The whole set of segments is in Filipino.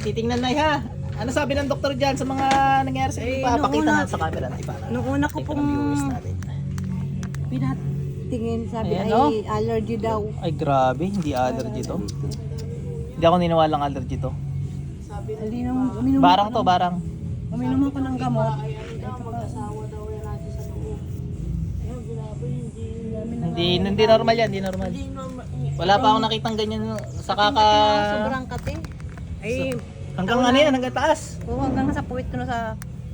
titingnan na ha. Ano sabi ng doktor dyan sa mga nangyari sa Eh, Papakita nung una- natin sa camera natin para. Nung una ko pong pinatingin, sabi Ayan, ay oh. allergy daw. Ay grabe, hindi allergy to. Hindi ako niniwalang allergy to. Alinom, uminom Barang to, ng- barang. Uminom ako ng gamot. Hindi, hindi normal yan, hindi normal. Wala pa akong nakitang ganyan sa kaka... Sobrang kate. Ay, Hanggang ano yan, hanggang taas. oh, hanggang sa puwit ko na sa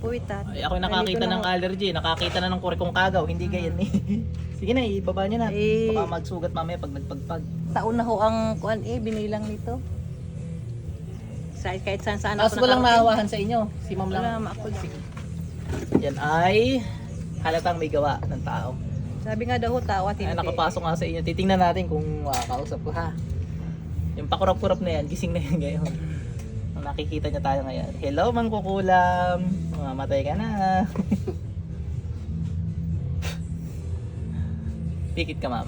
puwitan. Ay, ako nakakita ng allergy, nakakita na ng kurikong kagaw, hindi ganyan eh. Sige na, ibaba nyo na. Eh. Baka magsugat mamaya pag nagpagpag. Taon na ho ang kuan eh, binilang nito. Sa, kahit saan saan Tapos walang maawahan sa inyo. Si ma'am Wala, lang. maakol. Yan ay halatang may gawa ng tao. Sabi nga daw ho, tawa, Ay, tiniti. nakapasok nga sa inyo. Titingnan natin kung makakausap ko ha. Yung pakurap-kurap na yan, gising na yan ngayon. Nakikita niya tayo ngayon. Hello, Mang Kukulam. Mamatay ka na. Pikit ka, ma'am.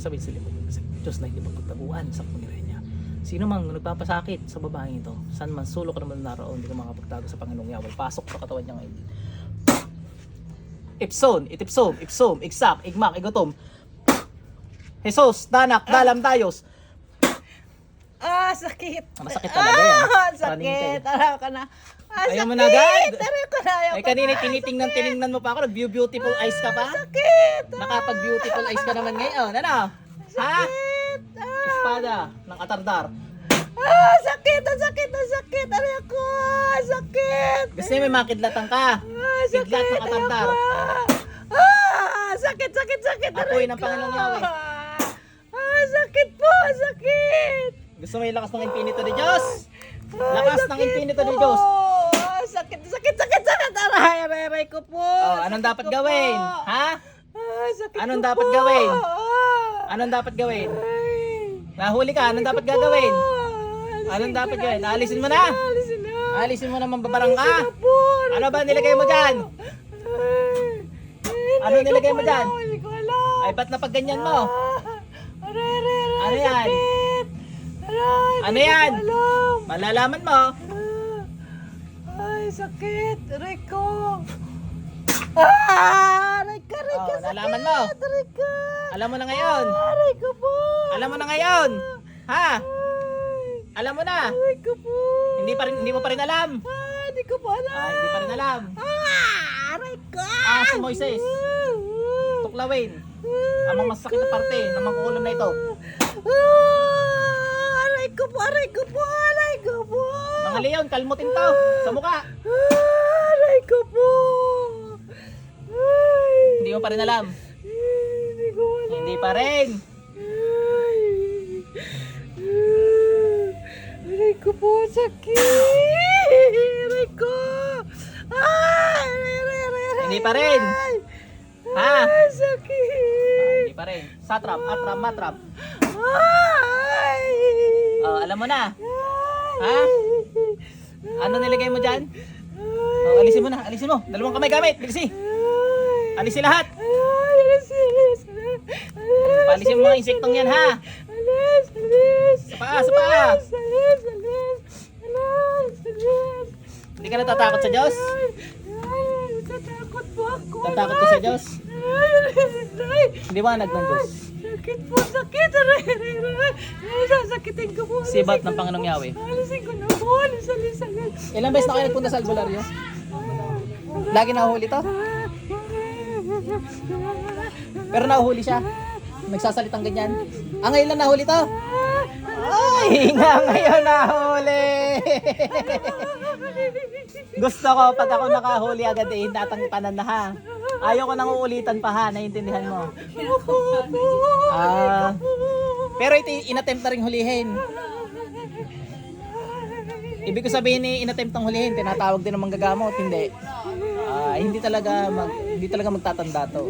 Sabi sa likod. Diyos na hindi magpagtaguan sa niya. Sino mang nagpapasakit sa babaeng ito, saan man sulok naman naroon, hindi ka makapagtago sa Panginoong Yahweh. Pasok sa katawan niya ngayon. Ipson, itipsom, ipsom, iksak, igmak, igutom. Jesus, danak, dalam, dayos. Ah, sakit. Masakit talaga yan. Ah, sakit. Araw ka na. Ah, Ayaw mo sakit. na agad? Araw ka na. Ayaw Ay ka kanina na. tinitingnan tiningnan mo pa ako, nag-beautiful eyes ka pa? Sakit. Nakapag-beautiful eyes ka naman ngayon, ano? Ha? Sakit. Ah, Espada ng atardar. Ah, sakit. Ang sakit. Ang sakit. Aray ko. Sakit. Niya may makidlatan ka. Ah, sakit. Kidlat atardar. Ah, sakit, sakit, sakit. Apoy ng. Panginoong Yahweh. Ah, sakit po. Sakit. Gusto mo yung lakas ng infinito ni Diyos? Ay, Lakas ng infinito ni. Diyos. Ah, Sakit, sakit, sakit, sakit. Aray, aray, aray ko po. Oh, anong Sakit dapat ko gawin? po. Ha? Ah, sakit Anong ko dapat po. gawin? Ah. Anong dapat gawin? Ay. Nahuli ka, anong dapat gagawin? Ah, Anong dapat gawin? Alisin mo na. Alisin na. Alisin mo na mambabarang ka. Ano ba nilagay mo dyan? Ano nilagay mo dyan? Hindi ko alam. Ay, ba't na pag ganyan mo? Ah, Aray, aray, aray. Ano yan? Sakit. Aray, Ano yan? alam. Malalaman mo. Ah. Ay, sakit. Aray ko. Ah, aray. Oh, nalaman mo. sakit, Aray. Alam mo na ngayon. Aray ko po. Alam mo na ngayon. Ha? Ay, Alam mo na. aray ko po. Hindi pa rin hindi mo pa rin alam. Ah, hindi ko po alam. Ah, hindi pa rin alam. Ah, aray ko. Ah, si Moises. Tuklawin. Ang mga masakit na parte ng mangkukulam na ito. Ah, aray ko po, aray ko po, aray ko po. Mga leon, kalmutin to. Sa mukha. Ah, aray ko po. Ay, Hindi mo pa rin alam. hindi ko alam. Hindi pa rin. Ko po, sakit. Aray ko. Ay, aray, aray, aray, aray. Hindi pa rin. Ha? Ay, sakit. Hindi pa rin. Satrap, atrap, matrap. Ay. Oh, alam mo na. Ha? Ano nilagay mo dyan? Oh, alisin mo na, alisin mo. Dalawang kamay gamit, bilisi. Ay. Alisin lahat. Ay, alis, alis, alis. Alis, Palisin mo mga insektong yan, ha? Alis, alis. Sa paa, sa paa. Alis, alis, alis. Alis, alis. Hindi ka natatakot sa Diyos? Ay, ay, natatakot po ako. Tatakot ka sa Diyos? Ay, alis, ay. Hindi ba ng Diyos? Sakit po, sakit. Aray, aray, aray. Ay, sasakitin ko po. Alisin Sibat ng Panginoong. Yahweh. Alisin ko na po. Alis, alis, alis. Ilang beses na kayo nagpunta sa albularyo? Lagi nahuli to? Pero nahuli siya. Nagsasalitang ganyan. Ah, ngayon lang nahuli to? Ay, nga ngayon nahuli. Gusto ko pag ako nakahuli agad eh, tatangtanan na ha. Ayaw ko nang uulitan pa ha, naiintindihan mo. Ah, pero ito inattempt na rin hulihin. Ibig ko sabihin ni inattempt ng hulihin, tinatawag din ng manggagamot, hindi. Ah, hindi talaga mag, hindi talaga magtatanda to.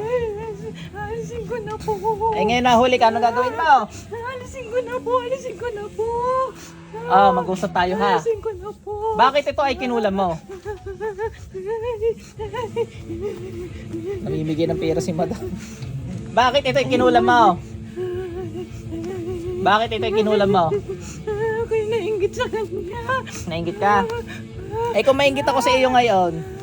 Alisin ko na po. Eh ngayon nahuli ka, ano gagawin mo? Alisin ko na po. Alisin ko na po. Ah, mag-usap tayo ha. Alisin ko na po. Bakit ito ay kinulam mo? Namimigay ng pera si madam. Bakit ito yung kinulam mo? Bakit ito yung kinulam mo? Ako'y nainggit sa kanya. Nainggit ka? Eh kung maingit ako sa iyo ngayon,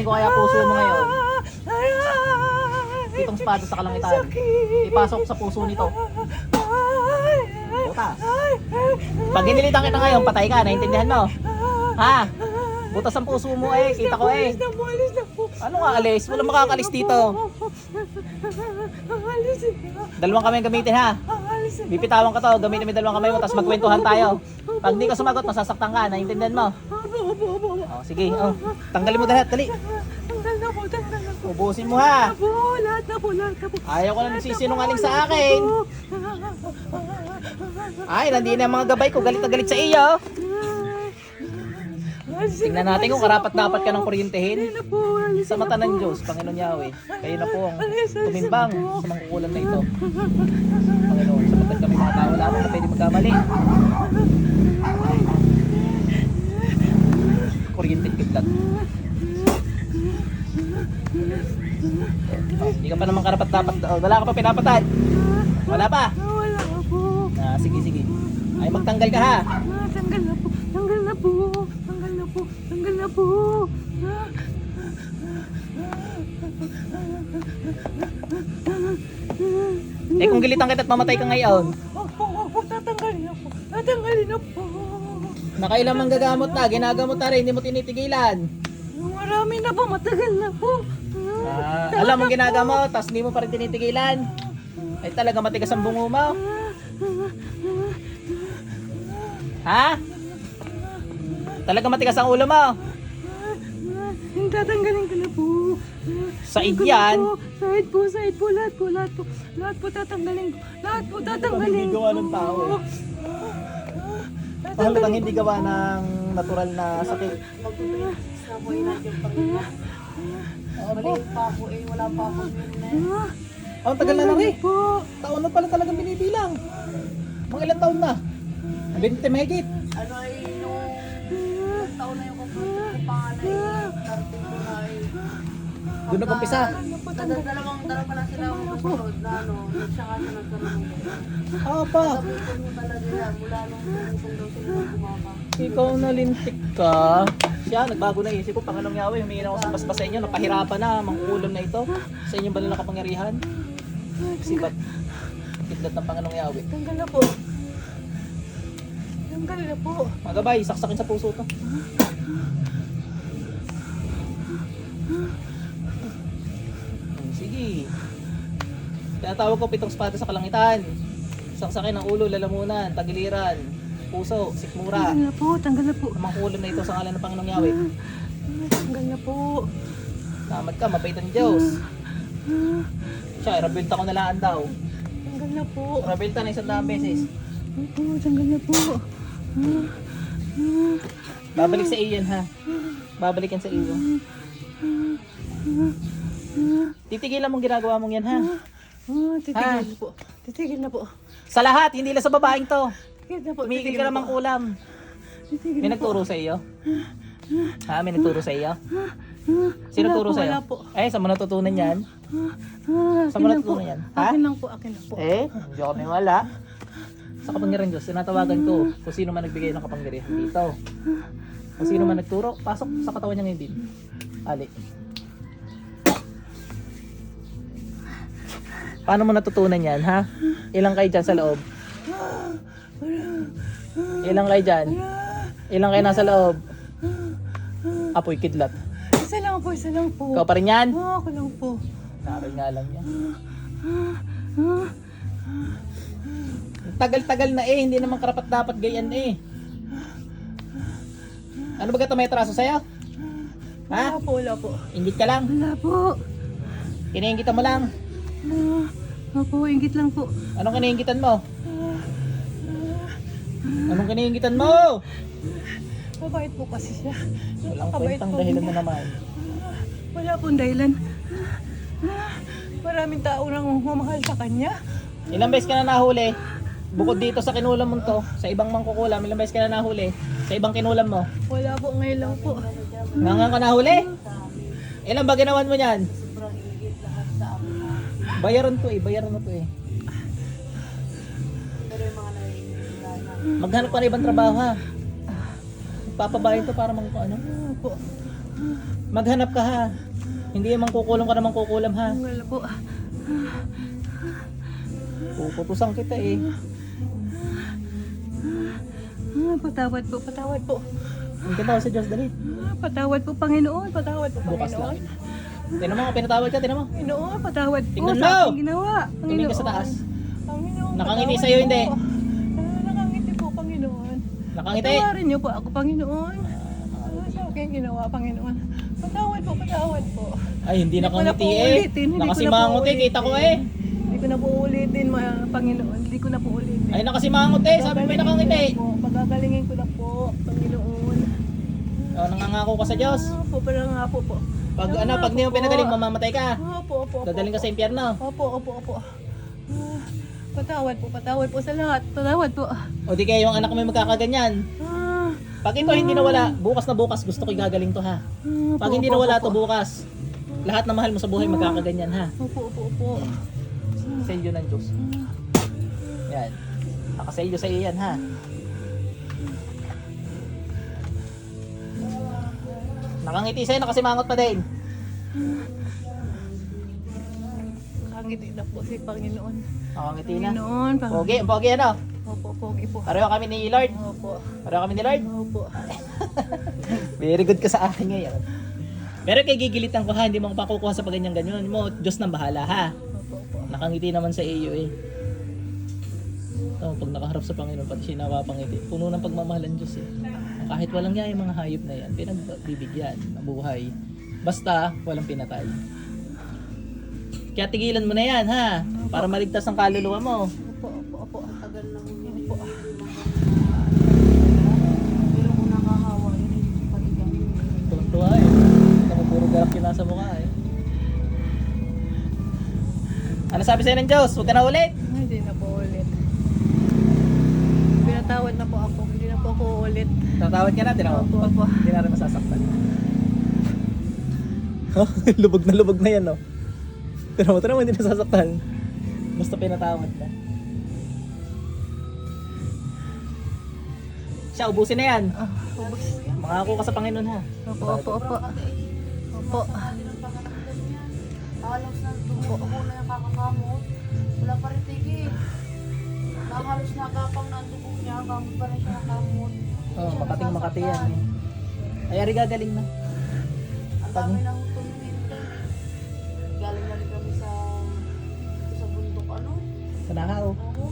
Aray ko kaya puso mo ngayon. Itong espada sa kalangitan. Ipasok sa puso nito. Butas. Pag inilitan kita ngayon, patay ka. Naintindihan mo? Ha? Butas ang puso mo eh. Kita ko eh. Ano nga alis? Walang makakalis dito. Dalawang kamay gamitin ha. Bipitawan ka to. Gamitin mo dalawang kamay mo. Tapos magkwentuhan tayo. Pag di ka sumagot, masasaktan ka. Naintindihan mo? Opo, opo, opo. Oh, sige. Oh. Tanggalin mo lahat. Dali. Tanggal na po, tanggal na po. Ubusin mo ha. Po, lahat na po, lahat na po. Ayaw ko na nagsisinungaling sa akin. Ay, nandito na ang mga gabay ko. Galit na galit sa iyo. Tingnan natin kung karapat dapat ka ng kuryentehin. Sa mata ng Diyos, Panginoon Yahweh. Kayo na po ang tumimbang sa mga kukulam na ito. Panginoon, sapagat kami mga tao lamang na pwede magkamali. Kiblat. Oh, Hindi ka pa naman karapat dapat. Oh, wala ka pa pinapatay. Wala pa. Wala po. Ah, sige, sige. Ay, magtanggal ka ha. Ah, Tanggal na po, tanggal na po, tanggal na po, tanggal na po. Ah. Eh, kung gilitan kita at mamatay ka ngayon, nakailang manggagamot na, ginagamot na rin, hindi mo tinitigilan. Marami na po, matagal na po. Ah, alam mo ginagamot, tapos hindi mo pa rin tinitigilan. Ay talaga matigas ang bungo mo. Ha? Talaga matigas ang ulo mo. Tatanggalin ko na po. Said Ko na yan. po. Side po, side po, lahat po, lahat po. Lahat po tatanggalin ko. Lahat po tatanggalin ko. Hindi gawa ng tao eh. Mahal kang hindi gawa ng natural na sakit. Maliit pa ako eh, wala pa ako ang tagal na na rin. po. Taon na pala talagang binibilang. Mga ilang taon na. 20 mahigit. ano ay nung taon na yung kumpleto ko na ay Doon nag-umpisa. Dal- dalawang dalawa pa lang sila ang susunod na ano, nga siya nagkaroon ng Ah, pa. Mula nung daw sila ng kumaka. Ikaw nalintik ka. Siya, nagbago na isip ko. Pangalong Yahweh, humingi na ako sa basbas sa inyo. Napahirapan na, mangkulam na ito. Sa inyong banal na kapangyarihan. Sibat. Kidlat ng Panginoong Yahweh. Tanggal na po. Tanggal na po. Mga gabay, saksakin sa puso to. Sige. Tinatawag ko pitong espada sa kalangitan. Saksakin ang ulo, lalamunan, tagiliran, puso, sikmura. Tanggal na po, tanggal na po. Ang na ito sa ngalan ng Panginoong Yahweh. Tanggal na po. Salamat ka, mabait ang Diyos. Siya, rabilta ko na laan daw. Tanggal na po. Rabilta na isang daang beses. Opo, tanggal na po. Babalik sa iyo yan ha. Babalik yan sa iyo. Titigilan mong ginagawa mong yan ha. Ah, titigil Ah. na po. Titigil na po. Sa lahat, hindi lang sa babaeng to. Titigil na po. Tumigil ka namang kulam. Titigil May na po. nagturo sa iyo? Ha? May nagturo sa iyo? Sino Wala turo po, sa iyo? wala po. Eh, saan mo natutunan yan? Ah, Saan mo akin lang po. natutunan yan? Ha? Akin lang po, akin lang po. Eh, hindi ako wala. Sa kapangyarihan Diyos, tinatawagan ko kung sino man nagbigay ng kapangyarihan dito. Kung sino man nagturo, pasok sa katawan niya ngayon din. Ali. Paano mo natutunan yan, ha? Ilang kayo dyan sa loob? Ilang kayo dyan? Ilang kayo nasa loob? Apoy kidlat. Isa lang po, isa lang po. Ikaw pa rin yan? Ah, ako lang po. Naroy nga lang yan. Tagal-tagal na eh, hindi naman karapat dapat gayan eh. Ano ba ito may traso sa'yo? Ha? Wala po, wala po. Ingit ka lang. Wala po. Kiniingitan mo lang. Ah, Opo, ingit lang po. Anong kiniingitan mo? Anong kiniingitan mo? Mabait po kasi siya. Walang Napakabait kwentang po dahilan niya. na naman. Wala pong dahilan. Ah, Maraming tao nang mamahal sa kanya. Ilang beses ka na nahuli? Bukod dito sa kinulam mo to, sa ibang mangkukulam, ilang beses ka na nahuli? Sa ibang kinulam mo? Wala po, ngayon lang po. Nga nga ka nahuli? Ilan ba ginawan mo niyan? Bayaran to eh, bayaran na to eh. Pero yung mga naiintindihan na. Maghanap ka na ibang trabaho ha. Papabayan to para mang ano. Po. Maghanap ka ha. Hindi yung mangkukulam ka naman kukulam ha. Wala po. Puputusan kita eh. Ah, patawad po, patawad po. Ang ganda ko sa Diyos, dali. Ah, patawad po, Panginoon. Patawad po, Bukas Panginoon. lang. Tinan mo, pinatawad ka, tinan mo. Panginoon, patawad po Tingnan sa mo! aking ginawa. Tumingin ka sa taas. Panginoon, Nakangiti patawad sa'yo, po. hindi? Ah, nakangiti po, Panginoon. Nakangiti. Patawarin niyo po ako, Panginoon. Ano sa aking ginawa, Panginoon? Patawad po, patawad po. Ay, hindi Hindi ko na nakangiti po eh. ulitin, hindi ko na po Nakasimangot eh, kita ko eh. Hindi ko na po ulitin, mga Panginoon. Hindi ko na po ulitin. Ay, nakasimangot eh. Sabi mo nakangiti. Po, Pagagalingin ko na po, Panginoon. Oh, nangangako ka sa Diyos. Ah, po, parang nga po po. Pag ano, pag po di mo pinagaling, mamamatay ka. Opo, opo, opo. Dadaling ka sa impyerno. Opo, opo, opo. Ah, patawad po, patawad po sa lahat. Patawad po. O di kaya yung anak mo yung magkakaganyan. Ah, Pag ito hindi nawala, bukas na bukas gusto ko igagaling to ha. ah, Pag opo, hindi opo, nawala opo. to bukas, lahat na mahal mo sa buhay magkakaganyan ha. Opo, opo, opo. Selyo ng Diyos. Yan. Nakaselyo sa iyo yan ha. Nakangiti sa'yo, nakasimangot pa din. Nakangiti na po si Panginoon. Nakangiti na. Panginoon, Pang- Pogi, pogi ano? Opo, pogi po. Pareho kami ni Lord. Opo. Pareho kami ni Lord. Opo. Very good ka sa akin ngayon. Pero kay gigilitan ko ha, hindi mo pakukuha sa paganyan ganyan mo. Diyos nang bahala ha. Opo, opo. Nakangiti naman sa iyo eh. Oh, pag nakaharap sa Panginoon, pati siya napapangiti. Puno ng pagmamahal ang Diyos eh. Kahit walang niya yung mga hayop na yan, pinagbibigyan ng buhay. Basta, walang pinatay. Kaya tigilan mo na yan ha, para maligtas ang kaluluwa mo. Opo, opo, opo. Ang tagal na ho niya. Pero kung nakahawa, yun yung paligang. Tuwan-tuwa eh. Naku, puro garak yung nasa mukha eh. Ano sabi sa'yo ng Diyos? Huwag ka na ulit. Hindi na po ulit. Pinatawad na po ako. Hindi na po ako ulit. Tatawad ka na, din ako. Opo, opo. Hindi na rin masasaktan. lubog na lubog na yan, no? Pero mo, ito naman hindi nasasaktan. Basta pinatawad ka. Siya, ubusin na yan. Ah, ubos. Mangako ka sa Panginoon, ha? Opo, opo, opo. Opo. Halos na tumutuko na yung kakakamot. Wala pa rin tigil. Nakahalos nagapang na ang dugo niya. Kamot pa rin siya nakamot. Oh, makating makati yan. Eh. Ay, ari gagaling na. Ang dami nang tumininte. Galing na rin kami sa sa bundok ano. Sa. Oo.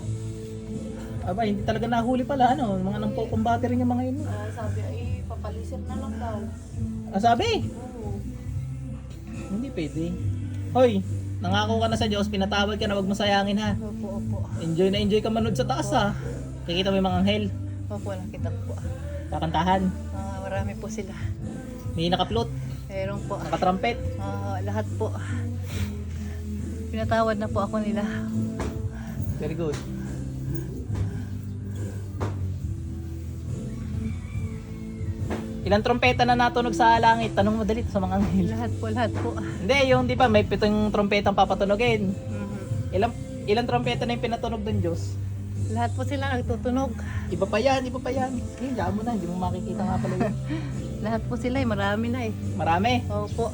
Aba, hindi talaga nahuli pala, ano? Mga nang kumbate rin yung mga yun. Ah, sabi ay papalisir na lang daw. Ah, sabi? Oo. Hindi pwede. Hoy, nangako ka na sa Diyos, pinatawad ka na, wag mo sayangin ha. Opo, opo. Enjoy na enjoy ka manood sa taas ha. Kikita mo yung mga anghel, Opo, nakita ko po. kakantahan, Ah, marami po sila. may nakaplot, Meron po. nakatrampet. Ah, lahat po. Pinatawad na po ako nila. Very good. Ilang trompeta na natunog sa langit? Tanong mo dali sa mga anghel. Lahat po, lahat po. Hindi, yung di ba may pitong trompetang papatunogin. Mhm. Ilang ilang trompeta na yung pinatunog ng Diyos? Lahat po sila nagtutunog. Iba pa yan, iba pa yan. Diyan mo na, hindi mo makikita nga pala yun. Lahat po sila, eh, marami na eh. Marami. Opo,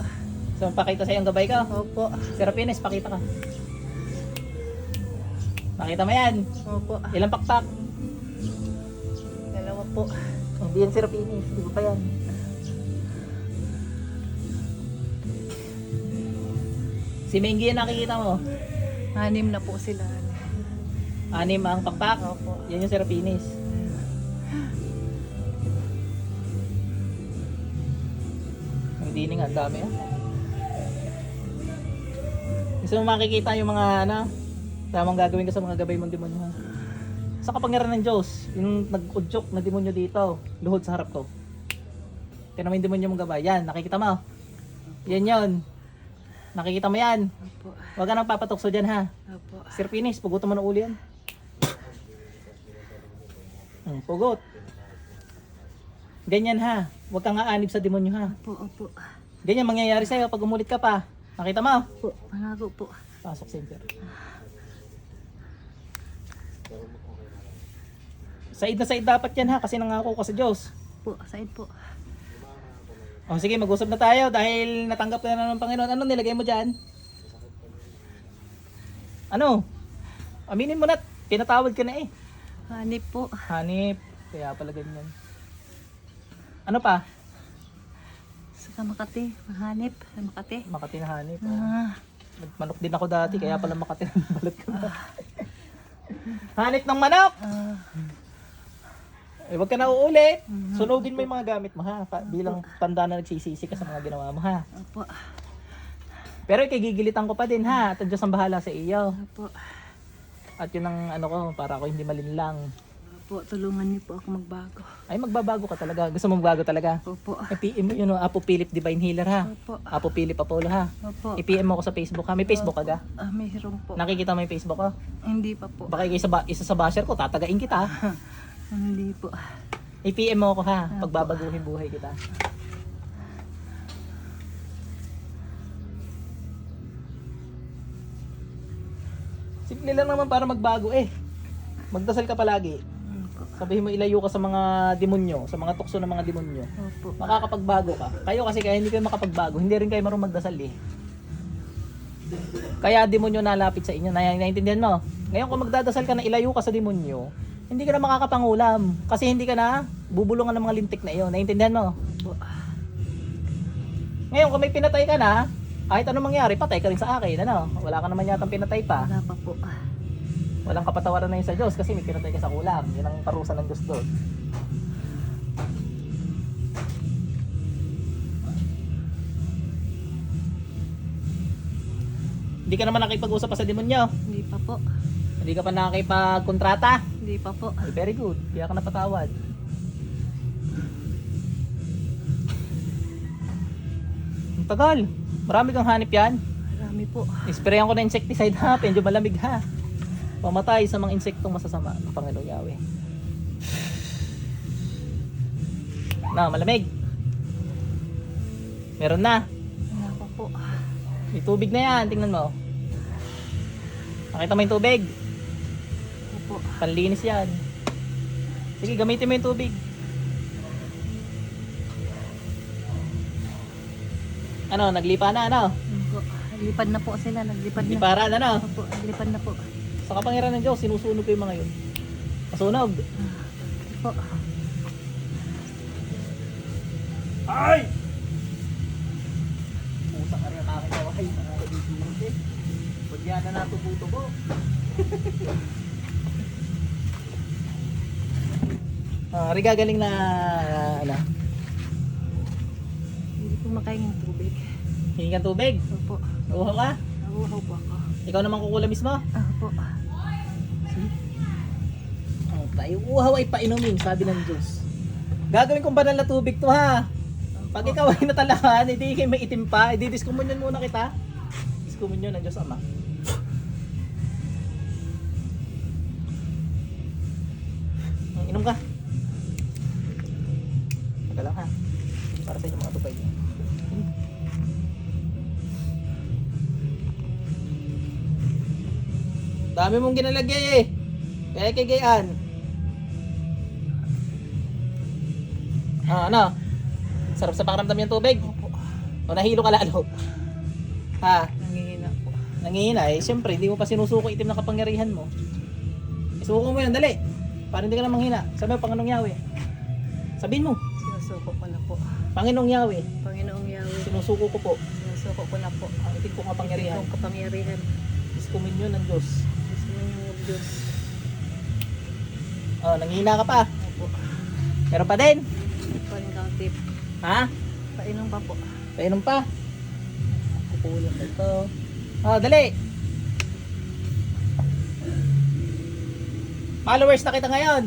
So, pakita sa'yo ang gabay ko. opo, Serapines, pakita ka. Pakita mo yan. opo. Ilang pakpak? Dalawa po. Hindi yan Serapines, di ba pa yan? Si Mengi yan nakikita mo. Anim na po sila. Anim ang pakpak. Opo. Yan yung Serapines. Ang dining ang dami ah. Gusto mo makikita yung mga ano, tamang gagawin ka sa mga gabay mong demonyo ha. Sa kapangyarihan ng Diyos, yung nag-udyok na demonyo dito, luhod sa harap ko. Kaya naman yung demonyo mong gabay. Yan, nakikita mo. Yan yon. Nakikita mo yan. Opo, Huwag ka nang papatukso dyan ha. opo. Sir Pinis, pugutan mo ng uli yan. Hmm, pugot. Ganyan ha. Huwag kang aanib sa demonyo ha. Opo, opo. Ganyan mangyayari sa'yo pag umulit ka pa. Nakita mo? Po, pangako po. Pasok center. Said na said dapat yan ha kasi nangako ka sa Diyos. Po, side po. O sige, mag-usap na tayo dahil natanggap na ng Panginoon. Ano nilagay mo dyan? Ano? Aminin mo na, pinatawad ka na eh. Hanip po. Hanip, kaya pala ganyan. Ano pa? Sa Makati. Hanip. Makati. Makati na hanip. Ah, Manok din ako dati, kaya pala Makati na balat ko na. hanip ng manok! ah, Eh, wag ka na uulit. Sunugin mo yung mga gamit mo ha. Pa- bilang tanda na nagsisisi ka sa mga ginawa mo ha. opo. Pero ikigigilitan ko pa din ha. At ang Diyos ang bahala sa iyo. Opo. At yun ang ano ko, para ako hindi malinlang. Opo, tulungan niyo po ako magbago. Ay, magbabago ka talaga. Gusto mo magbago talaga. Opo. I-PM mo yun, oh, Apo Philip Divine Healer ha. Opo. Apo Philip Apollo ha. Opo. I-PM mo ako sa Facebook ha. May Facebook ka ga? Ah, mayroon po. Nakikita mo yung Facebook ko? Hindi pa po. Baka isa, ba, isa sa basher ko, tatagain kita. Hindi po. I-PM mo ako ha. Pagbabaguhin buhay kita. Simple lang naman para magbago eh. Magdasal ka palagi. Sabihin mo ilayo ka sa mga demonyo, sa mga tukso ng mga demonyo. Opo. Makakapagbago ka. Kayo kasi kaya hindi kayo makapagbago, hindi rin kayo marunong magdasal eh. Kaya demonyo nalapit sa inyo, na naiintindihan mo. Ngayon kung magdadasal ka na ilayo ka sa demonyo, hindi ka na makakapangulam. Kasi hindi ka na bubulungan ng mga lintik na iyon. Naiintindihan mo? Ngayon kung may pinatay ka na, kahit anong mangyari, patay ka rin sa akin. Ano? Wala ka naman yatang pinatay pa. Wala pa po. Walang kapatawaran na yun sa Diyos kasi may pinatay ka sa kulam. Yun ang parusa ng Diyos doon. Hindi ka naman nakipag-usap pa sa demonyo. Hindi pa po. Hindi ka pa nakipag-kontrata. Hindi pa po. Very good. Kaya ka napatawad. Ang tagal. Marami kang hanip yan. Marami po. Isprayan ko na insecticide ha. Medyo malamig ha. Pamatay sa mga insektong masasama ng Panginoon Yahweh. Na, malamig. Meron na. Wala pa po. May tubig na yan. Tingnan mo. Nakita mo yung tubig? Panlinis yan. Sige, gamitin mo yung tubig. Ano, naglipa na, ano? Opo. Naglipad na po sila. Naglipad na. Liparan, ano? Opo. Naglipad na po. Sa kapangyarihan ng Diyos, sinusunog ko yung mga yun. Masunog. Opo. Ay! Pusang ka rin ang aking kaway. Mga kabibigod eh. Pag natutubo. ah, rigagaling na ah, ano, Hindi po makain ng tubig. hingi kang tubig. Opo. Uhaw ka. Nauuhaw po ako. Ikaw naman kukula mismo. Opo. Ang tayo, uhaw ay painumin, sabi ng Diyos. Gagawin kong banal na tubig to ha. Pag ikaw ay natalakan, hindi kayo may itim pa, hindi diskomunyon muna kita. Diskomunyon ng Diyos Ama. Dami mong ginalagay eh. Kaya kigayaan. Ah, ano? Sarap sa pakiramdam yung tubig? Opo. O nahilo ka lalo? Ha? Nangihina po. Nangihina eh. Siyempre, hindi mo pa sinusuko itim ng kapangyarihan mo. Isuko mo yan, dali. Para hindi ka na manghina. Sabi mo, Panginoong Yahweh. Sabihin mo, Sinusuko ko na po. Panginoong Yahweh. Panginoong Yahweh. Sinusuko ko po Sinusuko ko na po. ang itim kong kapangyarihan. Ang kapangyarihan. Iskominyo ng Diyos. Diyos. Oh, nanghihina ka pa. Opo. Meron pa din. Paling tip. Ha? Painom pa po. Painom pa. Kukulang ito. Oh, dali. Followers na kita ngayon.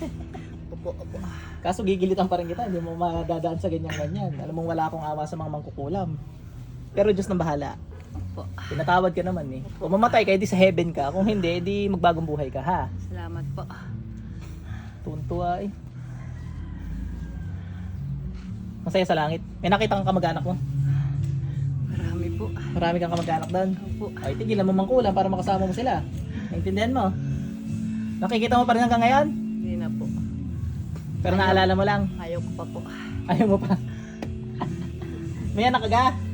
Opo, opo. Kaso gigilitan pa rin kita, hindi mo madadaan sa ganyan ganyan. Alam mong wala akong awa sa mga mangkukulam. Pero Diyos nang bahala. Opo. Pinatawad ka naman eh. Kung mamatay ka, edi sa heaven ka. Kung hindi, edi magbagong buhay ka ha. Salamat po. Tuntua eh. Masaya sa langit. May nakita kang kamag-anak mo. Marami po. Marami kang kamag-anak doon. Opo. Ay, tigilan mo mangkulang para makasama mo sila. Naintindihan mo? Nakikita mo pa rin hanggang ngayon? Hindi na po. Pero naalala mo lang. Ayaw ko pa po. Ayaw mo pa. May anak ka ga?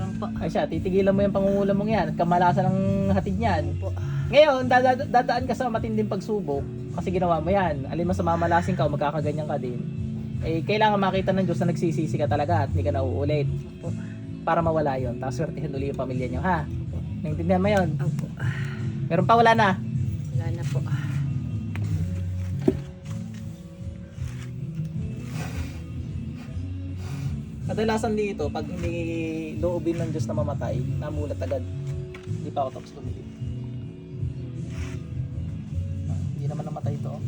Meron po. Ay siya, titigilan mo yung pangungulam mong yan at kamalasan ng hatid niyan. Po. Ngayon, dada- dadaan ka sa matinding pagsubok kasi ginawa mo yan. Alin mo sa mamalasing ka o magkakaganyan ka din. Eh, kailangan makita ng Diyos na nagsisisi ka talaga at hindi ka na uulit. Opo. Para mawala yon Tapos swertihin uli yung pamilya niyo, ha? Naintindihan mo yun? Opo. Meron pa, wala na. Wala na po. Kadalasan dito, pag hindi loobin ng Diyos na mamatay, namulat agad. Hindi pa ako tapos tumilip. Ah, Hindi naman namatay ito. oh.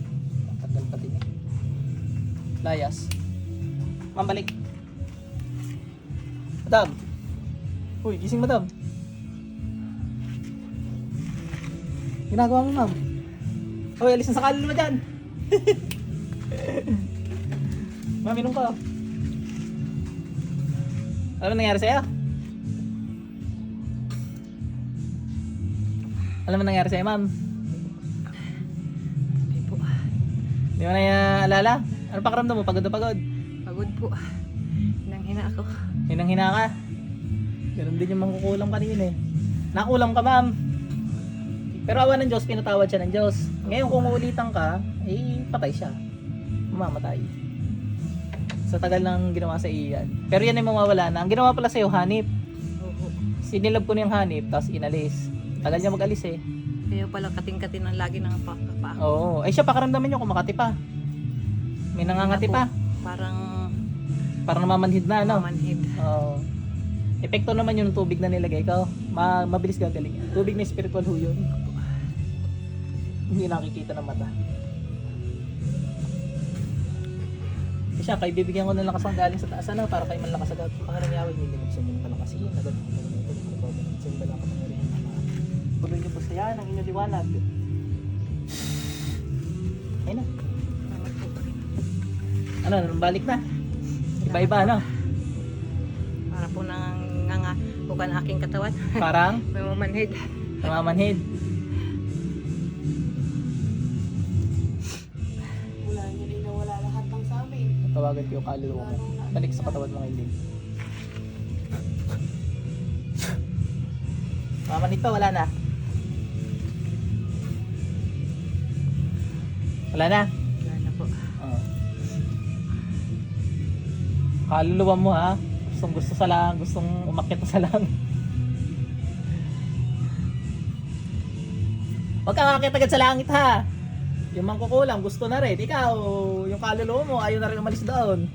Ang tagal pa din eh. Layas. Ma'am, balik. Madam. Uy, gising madam. Ginagawa mo ma'am. Uy, alis na sa kalin mo dyan. ma'am, inom ka. Ano nangyari sa'yo? Alam mo nangyari sa'yo, ma'am? Hindi po. Di mo na uh, alala? Ano pakiramdam mo? Pagod na pagod? Pagod po. Nang hina ako. Hinang hina ka? Ganun din yung mangkukulam kanina eh. Nakulam ka, ma'am. Pero awa ng Diyos, pinatawad siya ng Diyos. Ngayon kung uulitan ka, eh, patay siya. Mamamatay. Sa tagal ng ginawa sa iyan. Pero yan ay mawawala na. Ang ginawa pala sa'yo, hanip. Oo. Sinilab ko na yung hanip, tapos inalis. Tagal niya mag-alis eh. Kaya pala kating-kating ang lagi ng pakapa. Oo. Ay siya, pakaramdaman niyo kung makati pa. May nangangati pa. Parang Parang namamanhid na, no? mamanhid. Oo. Epekto naman yun ng tubig na nilagay ko. Ma mabilis gagaling. Tubig na spiritual ho yun. Hindi nakikita ng mata. Siya, kay bibigyan ko ng lakas ang galing sa taas ano, para kay malakas agad. Pangalan niya, hindi mo sa inyong palakasin. Agad mo ng ito, ito, sa inyong balang kapangyarihan na mga. Tuloy niyo po sa yan, ang inyong liwanag. Ayun na. Ano, balik na. Iba-iba, ano? Para po nang nganga bukan aking katawan. Parang May mamanhid. namamanhid. Tawagan ko yung kaluluwa mo. Balik sa katawan mo ngayon. Mamanhid pa, wala na. Wala na. Wala na po. Oo. Kaluluwa mo ha. Gustong gusto sa lang, gustong umakyat sa lang. Huwag kang akit agad sa langit ha. Yung mangkukulam, gusto na rin. Ikaw, yung kaluluwa mo, ayaw na rin umalis doon.